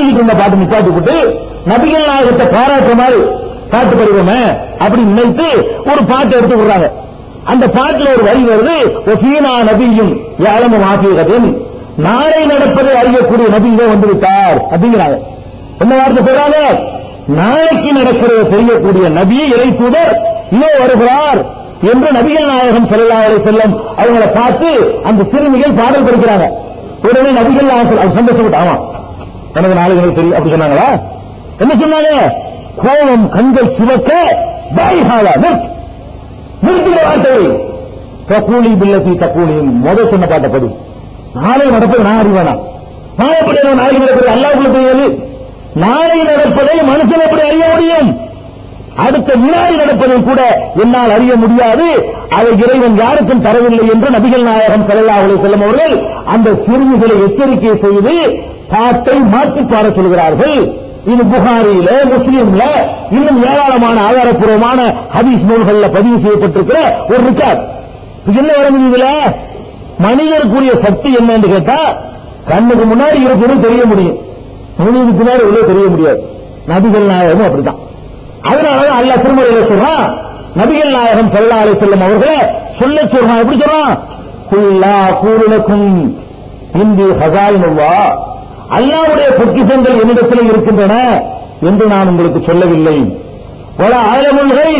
கத்திக்கிட்டு இருந்த பாட்டு நிப்பாட்டி போட்டு நபிகள் நாயகத்தை பாராட்டுற மாதிரி பாட்டு படிவோமே அப்படின்னு நினைத்து ஒரு பாட்டு எடுத்து விடுறாங்க. அந்த பாட்டுல ஒரு வரி வருது ஒசீனா நபியும் ஏழமும் மாஃபியகத்தின் நாளை நடப்பதை அறியக்கூடிய நபியே வந்து விட்டார் அப்படிங்கிறாங்க. என்ன வார்த்தை சொல்றாங்க? நாளைக்கு நடக்கிறத செய்யக்கூடிய நபி இறை தூதர் இதோ வருகிறார் என்று நபிகள் நாயகம் ஸல்லல்லாஹு செல்லும் அவங்களை அவங்கள பார்த்து அந்த சிறுமிகள் பாடல் படிக்கிறாங்க. உடனே நபிகள் நாயகம் சந்தோஷப்பட்டு ஆமா. எனக்கு நாளைக்கு தெரியும். அப்படி சொன்னாங்களா? என்ன சொன்னாங்க? கோபம் கண்கள் சிவக்க பாய்ஹாலா நிறுத் நிறுத்துகிற வார்த்தை. தக்கூலி பில்லத்தி தக்கூலியும் முதல் சொன்ன பாட்டை படி. நாளை நடப்பது நான் அறிவேனா? நான் எப்படி நாளை நடப்பது அல்லாஹ்வுக்கு தெரியாது. நாளை நடப்பதை மனுஷன் எப்படி அறிய முடியும்? அடுத்த வினாடி நடப்பதை கூட என்னால் அறிய முடியாது. அதை இறைவன் யாருக்கும் தரவில்லை என்று நபிகள் நாயகம் ஸல்லல்லாஹு செல்லும் அவர்கள் அந்த சிறுமிகளை எச்சரிக்கை செய்து பாட்டை மாற்றி பாட சொல்கிறார்கள். இது புகாரியில முஸ்லீம்ல இன்னும் ஏராளமான ஆதாரப்பூர்வமான ஹதீஸ் நூல்கள்ல பதிவு செய்யப்பட்டிருக்கிற ஒரு ரிக்கார்ட். என்ன வரும் இதுல? மனிதருக்குரிய சக்தி என்னன்னு கேட்டா கண்ணுக்கு முன்னாடி இருக்கணும் தெரிய முடியும். மனிதனுக்கு பின்னாடி உள்ளே தெரிய முடியாது. நபிகள் நாயகம் அப்படித்தான். அதனாலதான் அல்ல திருமலையில சொல்றான் நபிகள் நாயகம் ஸல்லல்லாஹு செல்லும் அவர்களை சொல்ல சொல்றான். எப்படி சொல்றான்? குல்லா கூலுலக்கும் இந்தி ஹசாயினுவா அல்லாவுடைய பொக்கிசங்கள் என்னிடத்தில் இருக்கின்றன என்று நான் உங்களுக்கு சொல்லவில்லை. பல ஆயிரமுல்கை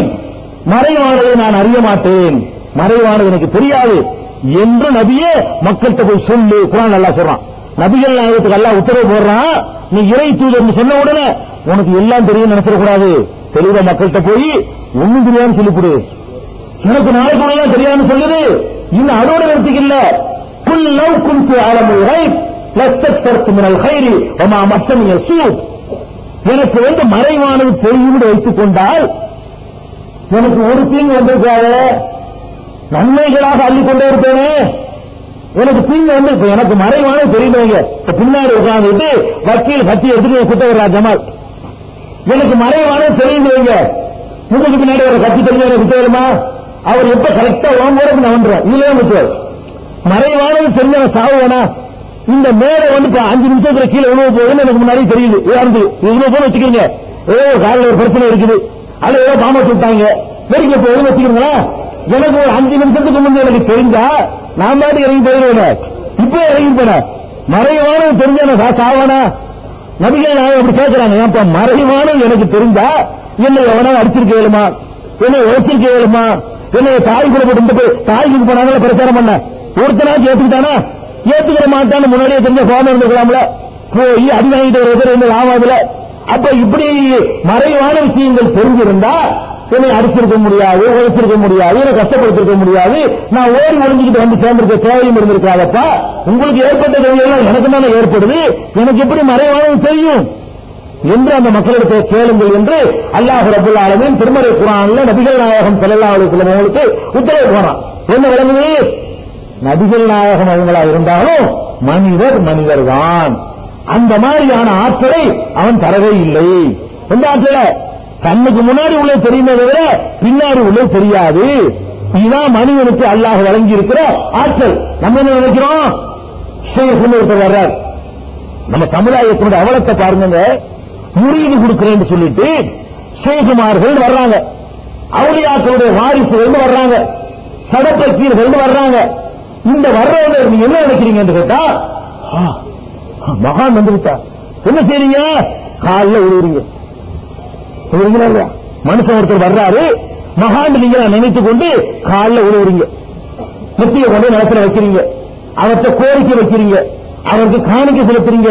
மறைவானதை நான் அறிய மாட்டேன். மறைவானது எனக்கு தெரியாது என்று நபியே மக்கள்கிட்ட போய் சொல்லு. குரான் நல்லா சொல்றான். நபிகள் நாயகத்துக்கு எல்லாம் உத்தரவு போடுறான் நீ இறை தூதர்னு சொன்ன உடனே உனக்கு எல்லாம் தெரியும் நினைச்சிடக்கூடாது. தெளிவா மக்கள்கிட்ட போய் ஒண்ணும் தெரியாம சொல்லிவிடு. எனக்கு நாளைக்கு தெரியாம சொல்லுது. இன்னும் அதோட நிறுத்திக்கல புல் லவ் குன்து ஆலமுறை லஸ்தக்சர்த்து மினல் கைரி வமா மஸ்ஸனிய சூ எனக்கு வந்து மறைவானது பொய்யோடு வைத்துக் கொண்டால் எனக்கு ஒரு தீங்கு வந்திருக்காது. நன்மைகளாக அள்ளிக்கொண்டே இருப்பேனே. எனக்கு தீங்கு வந்து இப்ப எனக்கு மறைவானது தெரியுங்க பின்னாடி உட்கார்ந்துட்டு வக்கீல் கத்தி எடுத்துட்டு குத்தவரா ஜமால்? எனக்கு மறைவானது தெரியுங்க உங்களுக்கு பின்னாடி ஒரு கத்தி தெரிஞ்ச எனக்கு குத்தவருமா அவர் எப்ப கரெக்டா ஓம்போட நான் வந்துடுவேன் இதுலயே முத்துவார் மறைவானது தெரிஞ்சவன் சாவுவனா? இந்த மேல வந்து அஞ்சு நிமிஷத்துல கீழே உணவு போகுதுன்னு எனக்கு முன்னாடி தெரியுது. இறந்து இவ்வளவு போல வச்சுக்கோங்க ஏதோ ஒரு காலையில் ஒரு பிரச்சனை இருக்குது. அல்ல ஏதோ பாம்பை சுட்டாங்க. வெறிக்க போகுதுன்னு வச்சுக்கிறீங்களா? எனக்கு ஒரு அஞ்சு நிமிஷத்துக்கு முன்னே எனக்கு தெரிஞ்சா நான் பாட்டு இறங்கி போயிடுவேன். இப்ப இறங்கி போனேன். மறைவான தெரிஞ்ச நான் சாவானா? நபிகள் நாயகம் அப்படி கேட்கிறாங்க ஏன்ப்பா மறைவானது எனக்கு தெரிஞ்சா என்னை எவனா அடிச்சிருக்க வேணுமா என்னை உழைச்சிருக்க வேணுமா என்னை தாய் கூட போட்டு தாய்க்கு போனாங்களா பிரச்சாரம் பண்ண. ஒருத்தனா கேட்டுக்கிட்டானா ஏத்துக்கிற மாட்டான்னு முன்னாடியே தெரிஞ்ச கோபம் இருந்துக்கலாம்ல போய் அடி வாங்கிட்டு ஒரு எதிர் என்ன ஆகாதுல அப்ப இப்படி மறைவான விஷயங்கள் தெரிஞ்சிருந்தா என்னை அடிச்சிருக்க முடியாது உழைச்சிருக்க முடியாது என்னை கஷ்டப்படுத்திருக்க முடியாது. நான் ஓடி ஒழிஞ்சுக்கிட்டு வந்து சேர்ந்திருக்க தேவையும் இருந்திருக்காதப்பா. உங்களுக்கு ஏற்பட்ட தேவையெல்லாம் எனக்கு தானே ஏற்படுது. எனக்கு எப்படி மறைவானது தெரியும்? என்று அந்த மக்களிடத்தை கேளுங்கள் என்று அல்லாஹ் ரபுல் ஆலமின் திருமறை குரான்ல நபிகள் நாயகம் ஸல்லல்லாஹு அலைஹி அவங்களுக்கு உத்தரவு போறான் என்ன விளங்குது நபிகள் நாயகம் அவங்களா இருந்தாலும் மனிதர் மனிதர் தான் அந்த மாதிரியான ஆற்றலை அவன் தரவே இல்லை. எந்த ஆற்றல கண்ணுக்கு முன்னாடி உள்ள தெரியுமே தவிர பின்னாடி உள்ள தெரியாது. இதுதான் மனிதனுக்கு அல்லாஹ் வழங்கி இருக்கிற ஆற்றல். நம்ம என்ன நினைக்கிறோம்? ஒருத்தர் வர்றார். நம்ம சமுதாயத்தினுடைய அவலத்தை பாருங்க முறியீடு கொடுக்கிறேன்னு சொல்லிட்டு சேகுமார்கள் வர்றாங்க. அவுளியாக்களுடைய வாரிசுகள் வர்றாங்க. சடப்பக்கீர்கள் வர்றாங்க. இந்த வர்றவங்க நீங்க என்ன நினைக்கிறீங்கன்னு கேட்டா மகான் வந்துவிட்டா என்ன செய்றீங்க? காலில் உழுவுறீங்க. விழுவுறீங்களா இல்லையா? மனுஷன் ஒருத்தர் வர்றாரு மகான் நீங்க நினைத்துக் கொண்டு காலில் உழுவுறீங்க. நெத்திய கொண்டு நிலத்துல வைக்கிறீங்க. அவர்கிட்ட கோரிக்கை வைக்கிறீங்க. அவருக்கு காணிக்கை செலுத்துறீங்க.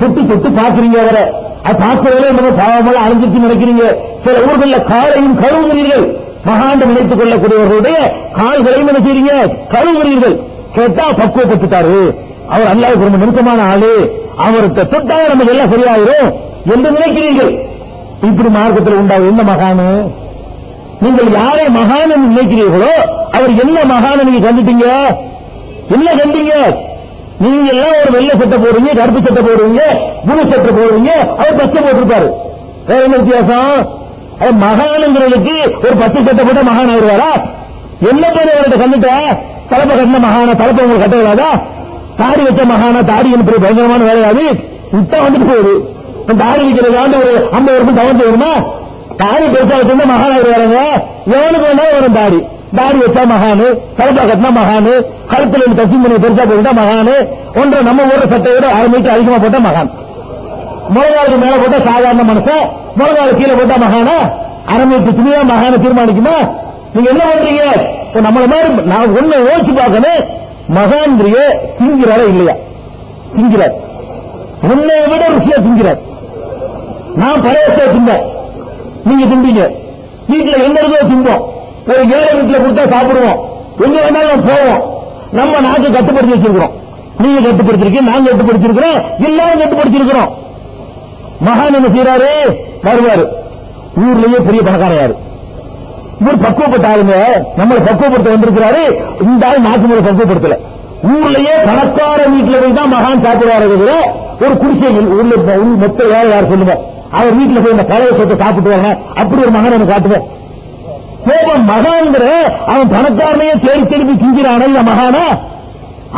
தொட்டு தொட்டு பாக்குறீங்க அவரை. அது பார்க்கறதுல நம்ம பாவமெல்லாம் அழிஞ்சிட்டு நினைக்கிறீங்க. சில ஊர்களில் காலையும் கழுவுகிறீர்கள் மகாண்டு நினைத்துக் கொள்ளக்கூடியவர்களுடைய கால்களையும் என்ன செய்றீங்க? கழுவுறீர்கள் கேட்டா பக்குவப்பட்டுட்டாரு அவர் அல்லாவுக்கு ரொம்ப நெருக்கமான ஆளு. அவருக்கு தொட்டா நமக்கு எல்லாம் சரியாயிரும் என்று நினைக்கிறீர்கள். இப்படி மார்க்கத்தில் உண்டாகும் என்ன மகானு? நீங்கள் யாரை மகான் நினைக்கிறீர்களோ அவர் என்ன மகான நீங்க கண்டுட்டீங்க? என்ன கண்டீங்க? நீங்க எல்லாம் ஒரு வெள்ளை சட்டை போடுறீங்க கருப்பு சட்டை போடுவீங்க புழு சட்டை போடுவீங்க அவர் பச்சை போட்டிருப்பாரு. வேற என்ன வித்தியாசம்? மகானுங்கிறதுக்கு ஒரு பத்து சட்டை போட்ட மகான் ஆயிடுவாரா? என்ன பேர் அவர்கிட்ட கண்டுட்ட தலைப்பை கட்டின மகான? தலைப்பை உங்களுக்கு கட்ட தாடி வச்ச மகானா தாடி பெரிய பயங்கரமான வேலையாது விட்டா வந்துட்டு போகுது. இப்ப தாடி வைக்கிறது ஆண்டு ஒரு ஐம்பது வருஷம் தவறு செய்யணுமா? தாடி பெருசா வச்சிருந்தா மகான் ஆயிடுவாருங்க. எவனுக்கு வேணா வரும் தாடி. தாடி வச்சா மகானு தலைப்பா கட்டினா மகானு கழுத்துல இருந்து தசி பண்ணி பெருசா போட்டா மகானு ஒன்றை நம்ம ஊர சட்டையோட அரை மீட்டர் அதிகமா போட்டா மகான். முதலாவது மேல போட்டா சாதாரண மனுஷன் முழங்காலு கீழே போட்டா மகானா? அரை துணியா மகான தீர்மானிக்குமா? நீங்க என்ன பண்றீங்க? இப்ப நம்மள மாதிரி நான் ஒண்ணு யோசிச்சு பார்க்கணும். மகான்கிறிய திங்கிறாரா இல்லையா? திங்கிறார். உன்னை விட ருசியா திங்கிறார். நான் பழைய தின்பேன் நீங்க திம்பீங்க. வீட்டுல எங்க இருக்கோ திம்போம். ஒரு ஏழை வீட்டுல கொடுத்தா சாப்பிடுவோம். எங்க வேணாலும் போவோம். நம்ம நாட்டை கட்டுப்படுத்தி வச்சிருக்கிறோம். நீங்க கட்டுப்படுத்திருக்கீங்க நாங்க கட்டுப்படுத்திருக்கிறோம் எல்லாரும் கட்டுப்படுத்திருக்கிறோம். மகான் என்ன செய்யறாரு வருவாரு. ஊர்லயே பெரிய பணக்காரையாரு இவர் பக்குவப்பட்ட ஆளுங்க. நம்மளை பக்குவப்படுத்த வந்திருக்கிறாரு. இந்த ஆள் நாட்டு முறை பக்குவப்படுத்தல. ஊர்லயே பணக்கார வீட்டுல போய் தான் மகான் சாப்பிடுவாரு ஒரு குடிசைகள் ஊர்ல ஊர் மொத்த வேலை யார் சொல்லுங்க அவர் வீட்டுல போய் இந்த பழைய சொத்தை சாப்பிட்டு வாங்க அப்படி ஒரு மகன் எனக்கு காட்டுவேன் கோபம் மகான்கிற அவன் பணக்காரனையே தேடி தேடி திங்கிறான இந்த மகானா?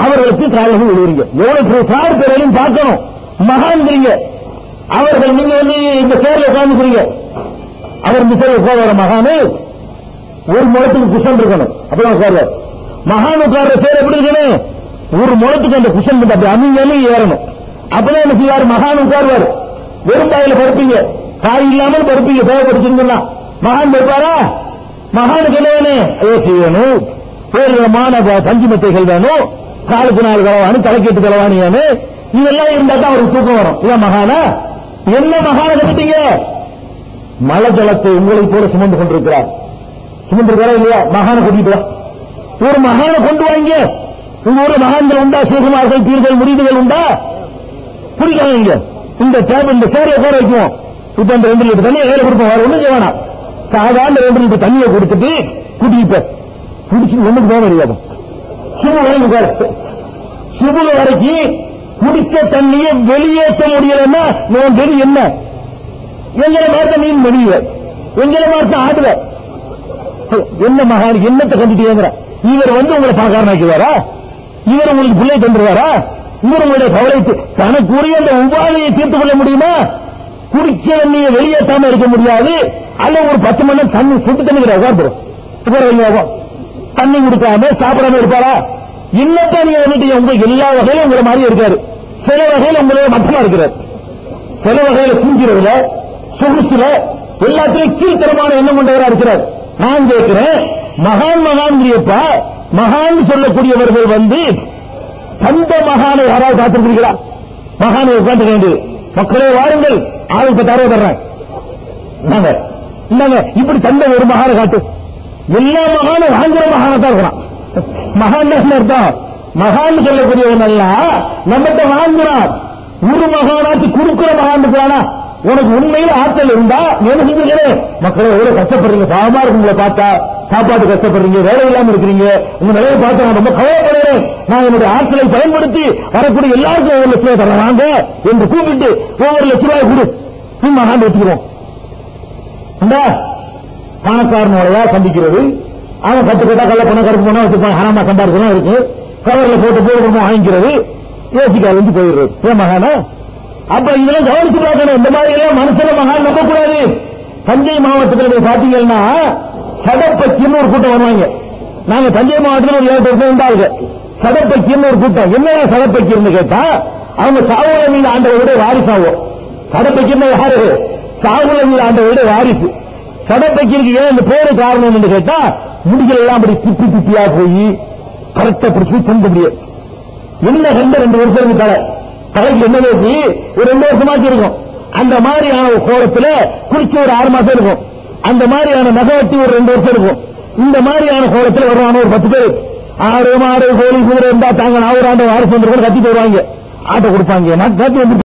அவர்களுக்கு காலையில் விழுவீங்க எவ்வளவு சார் பேரையும் பார்க்கணும். மகான்கிறீங்க. அவர்கள் நீங்க வந்து இந்த சேர்ல காமிக்கிறீங்க அவர் இந்த சேர்ல உட்கார மகானு ஒரு முளத்துக்கு குஷன் இருக்கணும். அப்பதான் உட்காருவார் மகான் உட்கார்ற சேர் எப்படி இருக்கணும் ஒரு முளத்துக்கு அந்த குஷன் இருக்கு அப்படி அமைஞ்சாலும் ஏறணும். அப்பதான் என்ன செய்வார்? மகான் உட்காருவார். வெறும் பாயில பருப்பீங்க காய் இல்லாமல் பருப்பீங்க தேவைப்படுத்திருந்தா மகான் பருப்பாரா மகானுக்கு என்ன வேணும்? ஏசி வேணும் பேரிடமான பஞ்சு மெத்தைகள் வேணும் காலுக்கு நாலு கலவானு தலைக்கெட்டு கலவானு வேணும் இதெல்லாம் இருந்தா தான் அவருக்கு தூக்கம் வரும். இதான் மகானா? என்ன மகாநகரத்தீங்க? கட்டுட்டீங்க மலை ஜலத்தை உங்களை போல சுமந்து கொண்டிருக்கிறார். சுமந்திருக்காரா இல்லையா? மகான கூட்டிட்டு ஒரு மகான கொண்டு வாங்க. உங்க ஊர்ல மகான்கள் உண்டா? சிவகுமார்கள் பீர்கள் முடிவுகள் உண்டா? புரிக்காதீங்க இந்த டேபிள் இந்த சேரையை கூட வைக்குவோம். இப்ப இந்த ரெண்டு லிட்டர் தண்ணியை வேலை கொடுப்போம். வேற ஒண்ணும் செய்வானா சாதாரண ரெண்டு லிட்டர் தண்ணியை கொடுத்துட்டு குடிப்ப குடிச்சு ஒண்ணுக்கு போக முடியாது சுபு வரைக்கும் உட்காரு. வரைக்கும் குடிச்ச தண்ணியை வெளியேற்ற முடியலன்னா உன் வெளி என்ன? எங்களை பார்த்த மீன் முடியல எங்களை பார்த்த ஆடுவ என்ன மகான் என்னத்தை கண்டுட்டீங்கிற இவர் வந்து உங்களை பணக்காரனாக்குவாரா? இவர் உங்களுக்கு பிள்ளை தந்துருவாரா? இவர் உங்களுடைய கவலை தனக்குரிய அந்த உபாதையை தீர்த்துக் கொள்ள முடியுமா? குடிச்ச தண்ணியை வெளியேற்றாம இருக்க முடியாது. அல்ல ஒரு பத்து மணி நேரம் தண்ணி சுட்டு தண்ணி உட்காந்துரும் தண்ணி குடிக்காம சாப்பிடாம இருப்பாரா இன்னத்தான் நீங்க வந்துட்டு உங்க எல்லா வகையிலும் உங்களை மாதிரி இருக்காரு. சில வகையில உங்களோட மட்டுமா இருக்கிறார். சில வகையில தூங்கிறதுல சொகுசுல எல்லாத்திலும் கீழ்த்தரமான எண்ணம் கொண்டவரா இருக்கிறார். நான் கேட்கிறேன் மகான் மகான்கிறியப்பா மகான் சொல்லக்கூடியவர்கள் வந்து தந்த மகானை யாராவது பார்த்திருக்கிறீர்களா? மகானை உட்கார்ந்து வேண்டியது. மக்களே வாருங்கள். ஆளுக்கு தரவு தர்றேன். இந்தாங்க. இப்படி தந்த ஒரு மகானை காட்டு. எல்லா மகானும் வாங்குற மகானை தான் இருக்கிறான். மகான் அர்த்தம் மகான் சொல்லக்கூடியவன் அல்ல நம்மகிட்ட வாங்குறான் ஒரு மகானாச்சு கொடுக்கிற மகான் இருக்கிறானா உனக்கு உண்மையில் ஆற்றல் இருந்தா என்ன செஞ்சுக்கிறேன் மக்களை எவ்வளவு கஷ்டப்படுறீங்க? பாவமா இருக்கு உங்களை பார்த்தா. சாப்பாடு கஷ்டப்படுறீங்க வேலை இல்லாம இருக்கிறீங்க. உங்க நிலையை பார்த்து நான் ரொம்ப கவலைப்படுறேன் நான் என்னுடைய ஆற்றலை பயன்படுத்தி வரக்கூடிய எல்லாருக்கும் ஒரு லட்சம் ரூபாய் தரேன். வாங்க என்று கூப்பிட்டு ஒவ்வொரு லட்ச ரூபாய் கொடு. நீ மகான் வச்சுக்கிறோம். பணக்காரனோடையா சந்திக்கிறது. அவன் பத்து கட்டா கள்ள பணம் கருப்பு பணம் வச்சிருப்பான் ஹராமா சம்பாதிக்கலாம் இருக்கு கவர்ல போட்டு போட்டு வாங்கிக்கிறது. ஏசிக்கால் வந்து போயிடுறது. ஏன் அப்ப இதெல்லாம் கவனிச்சு பார்க்கணும். இந்த மாதிரி எல்லாம் மனுஷன மகான் நம்ப கூடாது தஞ்சை மாவட்டத்தில் பாத்தீங்கன்னா சடப்பக்கின்னு ஒரு கூட்டம் வருவாங்க. நாங்க தஞ்சை மாவட்டத்தில் ஒரு ஏழு வருஷம் இருந்தாங்க. சடப்பக்கின்னு ஒரு கூட்டம். என்ன சடப்பக்கின்னு கேட்டா அவங்க சாவுல மீன் ஆண்டவருடைய வாரிசாகும் சடப்பக்கின்னு யாரு? சாவுல மீன் ஆண்டவருடைய வாரிசு. சடப்பக்கிற்கு ஏன் இந்த பேரு காரணம் என்று கேட்டா முடிகள் எல்லாம் அப்படி திப்பி திப்பியா போய் கரெக்டா பிடிச்சி செஞ்ச முடியாது என்ன ரெண்டு ரெண்டு வருஷம் இருக்கு தலை தலைக்கு என்ன பேசி ஒரு ரெண்டு வருஷமாச்சு இருக்கும். அந்த மாதிரியான ஒரு கோலத்துல குளிச்சு ஒரு ஆறு மாசம் இருக்கும். அந்த மாதிரியான நகவட்டி ஒரு ரெண்டு வருஷம் இருக்கும். இந்த மாதிரியான கோலத்தில் வருவான ஒரு பத்து பேர். ஆறு மாறு கோழி குதிரை இருந்தா தாங்க நான் ஒரு ஆண்டு வாரிசு வந்து கத்திட்டு வருவாங்க ஆட்டை கொடுப்பாங்க. நான் கத்தி வந்து